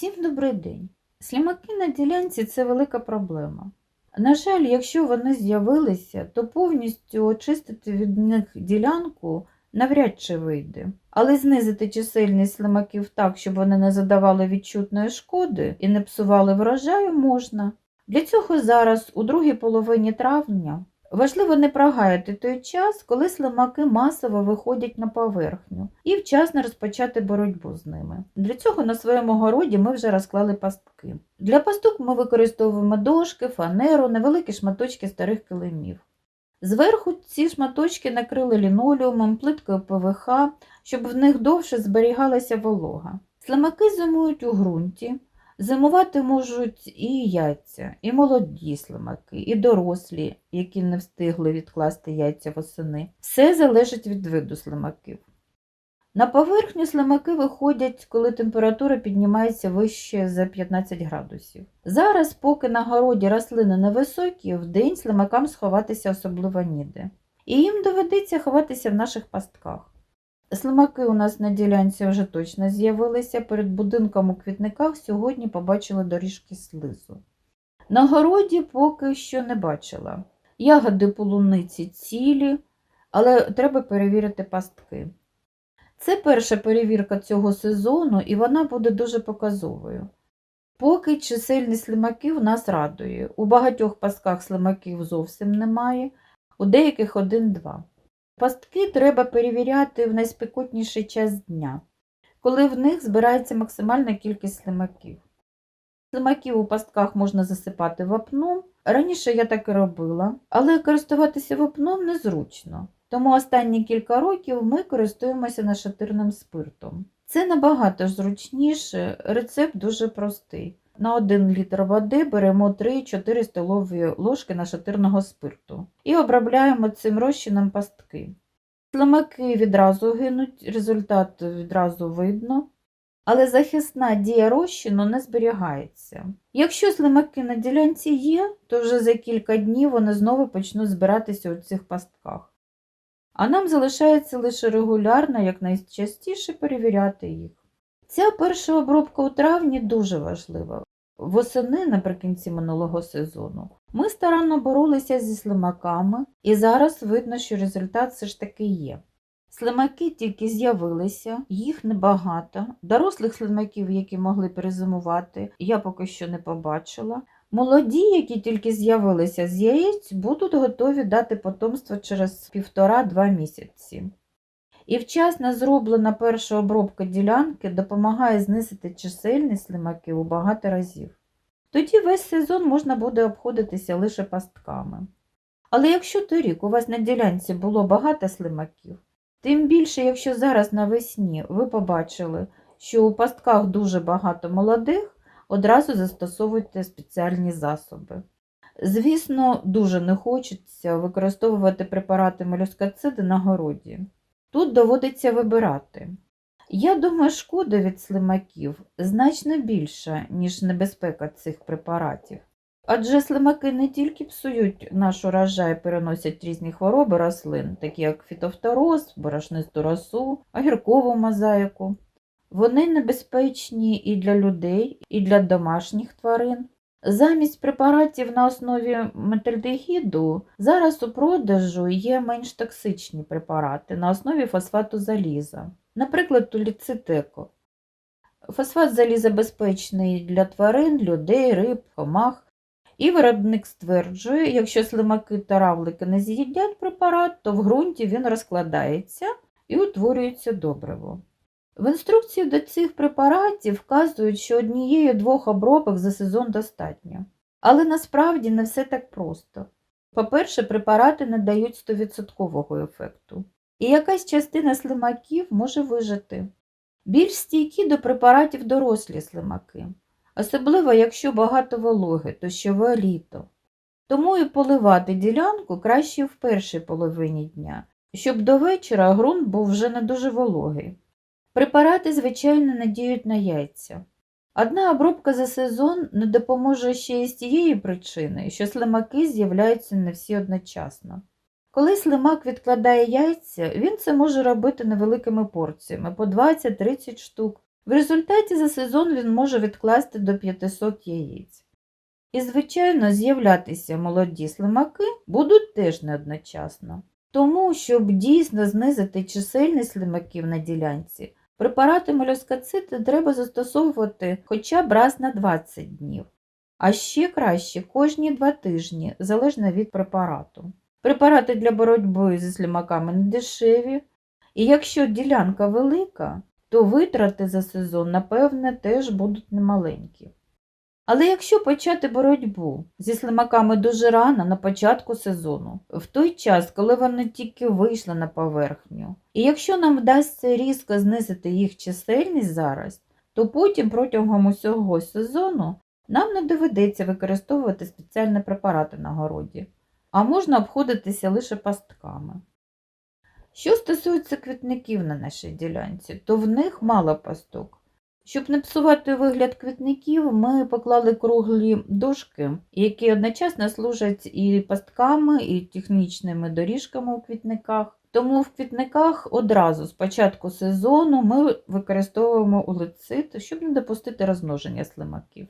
Всім добрий день. Слімаки на ділянці це велика проблема. На жаль, якщо вони з'явилися, то повністю очистити від них ділянку навряд чи вийде. Але знизити чисельність слимаків так, щоб вони не задавали відчутної шкоди і не псували врожаю, можна. Для цього зараз, у другій половині травня, важливо не прогаяти той час, коли слимаки масово виходять на поверхню, і вчасно розпочати боротьбу з ними. Для цього на своєму городі ми вже розклали пастки. Для пасток ми використовуємо дошки, фанеру, невеликі шматочки старих килимів. Зверху ці шматочки накрили лінолеумом, плиткою ПВХ, щоб в них довше зберігалася волога. Слимаки зимують у ґрунті. Зимувати можуть і яйця, і молоді слимаки, і дорослі, які не встигли відкласти яйця восени. Все залежить від виду слимаків. На поверхню слимаки виходять, коли температура піднімається вище за 15 градусів. Зараз, поки на городі рослини невисокі, вдень слимакам сховатися особливо ніде. І їм доведеться ховатися в наших пастках. Слимаки у нас на ділянці вже точно з'явилися. Перед будинком у квітниках сьогодні побачила доріжки слизу. На городі поки що не бачила. Ягоди полуниці цілі, але треба перевірити пастки. Це перша перевірка цього сезону, і вона буде дуже показовою. Поки чисельність слимаків нас радує. У багатьох пастках слимаків зовсім немає, у деяких один-два. Пастки треба перевіряти в найспекотніший час дня, коли в них збирається максимальна кількість слимаків. Слимаків у пастках можна засипати вапном. Раніше я так і робила, але користуватися вапном незручно. Тому останні кілька років ми користуємося нашатирним спиртом. Це набагато зручніше, рецепт дуже простий. На 1 літр води беремо 3-4 столові ложки нашатирного спирту і обробляємо цим розчином пастки. Слимаки відразу гинуть, результат відразу видно, але захисна дія розчину не зберігається. Якщо слимаки на ділянці є, то вже за кілька днів вони знову почнуть збиратися у цих пастках. А нам залишається лише регулярно, як найчастіше перевіряти їх. Ця перша обробка у травні дуже важлива. Восени наприкінці минулого сезону ми старанно боролися зі слимаками, і зараз видно, що результат все ж таки є. Слимаки тільки з'явилися, їх небагато. Дорослих слимаків, які могли перезимувати, я поки що не побачила. Молоді, які тільки з'явилися з яєць, будуть готові дати потомство через півтора-два місяці. І вчасно зроблена перша обробка ділянки допомагає знизити чисельність слимаків у багато разів. Тоді весь сезон можна буде обходитися лише пастками. Але якщо торік у вас на ділянці було багато слимаків, тим більше, якщо зараз навесні ви побачили, що у пастках дуже багато молодих, одразу застосовуйте спеціальні засоби. Звісно, дуже не хочеться використовувати препарати молюскациди на городі. Тут доводиться вибирати. Я думаю, шкода від слимаків значно більша, ніж небезпека цих препаратів. Адже слимаки не тільки псують наш урожай, переносять різні хвороби рослин, такі як фітофтороз, борошнисту росу, огіркову мозаїку. Вони небезпечні і для людей, і для домашніх тварин. Замість препаратів на основі метальдегіду зараз у продажу є менш токсичні препарати на основі фосфату заліза, наприклад, туліцитеко. Фосфат заліза безпечний для тварин, людей, риб, комах. І виробник стверджує, якщо слимаки та равлики не з'їдять препарат, то в ґрунті він розкладається і утворюється добриво. В інструкції до цих препаратів вказують, що однієї-двох обробок за сезон достатньо. Але насправді не все так просто. По-перше, препарати не дають 100% ефекту, і якась частина слимаків може вижити. Більш стійкі до препаратів дорослі слимаки, особливо якщо багато вологи, то щове літо. Тому і поливати ділянку краще в першій половині дня, щоб до вечора ґрунт був вже не дуже вологий. Препарати, звичайно, не діють на яйця. Одна обробка за сезон не допоможе ще й з тієї причини, що слимаки з'являються не всі одночасно. Коли слимак відкладає яйця, він це може робити невеликими порціями по 20-30 штук, В результаті за сезон він може відкласти до 500 яєць. І, звичайно, з'являтися молоді слимаки будуть теж не одночасно. Тому, щоб дійсно знизити чисельність слимаків на ділянці, препарати молюскоцит треба застосовувати хоча б раз на 20 днів, а ще краще кожні 2 тижні, залежно від препарату. Препарати для боротьби зі слімаками не дешеві, і якщо ділянка велика, то витрати за сезон, напевне, теж будуть немаленькі. Але якщо почати боротьбу зі слимаками дуже рано на початку сезону, в той час, коли вони тільки вийшли на поверхню, і якщо нам вдасться різко знизити їх чисельність зараз, то потім протягом усього сезону нам не доведеться використовувати спеціальні препарати на городі, а можна обходитися лише пастками. Що стосується квітників на нашій ділянці, то в них мало пасток. Щоб не псувати вигляд квітників, ми поклали круглі дошки, які одночасно служать і пастками, і технічними доріжками у квітниках. Тому в квітниках одразу з початку сезону ми використовуємо улицит, щоб не допустити розмноження слимаків.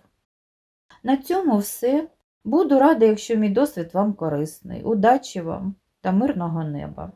На цьому все. Буду рада, якщо мій досвід вам корисний. Удачі вам та мирного неба!